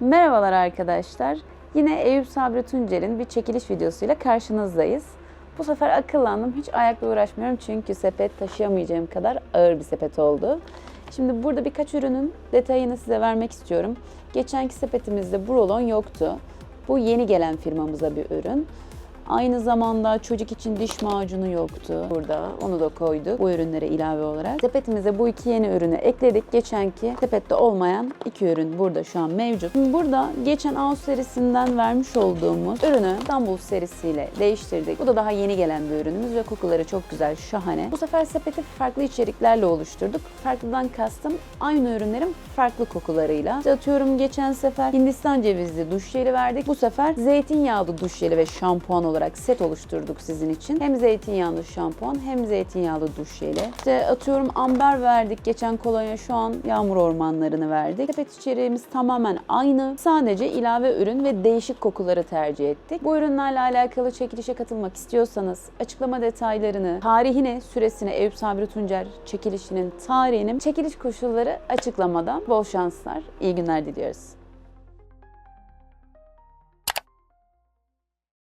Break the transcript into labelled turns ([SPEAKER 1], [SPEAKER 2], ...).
[SPEAKER 1] Merhabalar arkadaşlar. Yine Eyüp Sabri Tuncer'in bir çekiliş videosuyla karşınızdayız. Bu sefer akıllandım. Hiç ayakla uğraşmıyorum çünkü sepet taşıyamayacağım kadar ağır bir sepet oldu. Şimdi burada birkaç ürünün detayını size vermek istiyorum. Geçenki sepetimizde bu rolon yoktu. Bu yeni gelen firmamıza bir ürün. Aynı zamanda çocuk için diş macunu yoktu burada. Onu da koyduk bu ürünlere ilave olarak. Sepetimize bu iki yeni ürünü ekledik. Geçenki sepette olmayan iki ürün burada şu an mevcut. Şimdi Burada geçen Aus serisinden vermiş olduğumuz ürünü İstanbul serisiyle değiştirdik. Bu da daha yeni gelen bir ürünümüz ve kokuları çok güzel, şahane. Bu sefer sepeti farklı içeriklerle oluşturduk. Farklıdan kastım aynı ürünlerin farklı kokularıyla. İşte atıyorum geçen sefer Hindistan cevizli duş jeli verdik. Bu sefer zeytinyağlı duş jeli ve şampuan olarak set oluşturduk sizin için. Hem zeytinyağlı şampuan hem zeytinyağlı duş jeli. İşte atıyorum amber verdik. Geçen kolonya şu an yağmur ormanlarını verdik. Sepet içeriğimiz tamamen aynı. Sadece ilave ürün ve değişik kokuları tercih ettik. Bu ürünlerle alakalı çekilişe katılmak istiyorsanız açıklama detaylarını, tarihini, süresini Eyüp Sabri Tuncer çekilişinin tarihini, çekiliş koşulları açıklamada. Bol şanslar, iyi günler diliyoruz.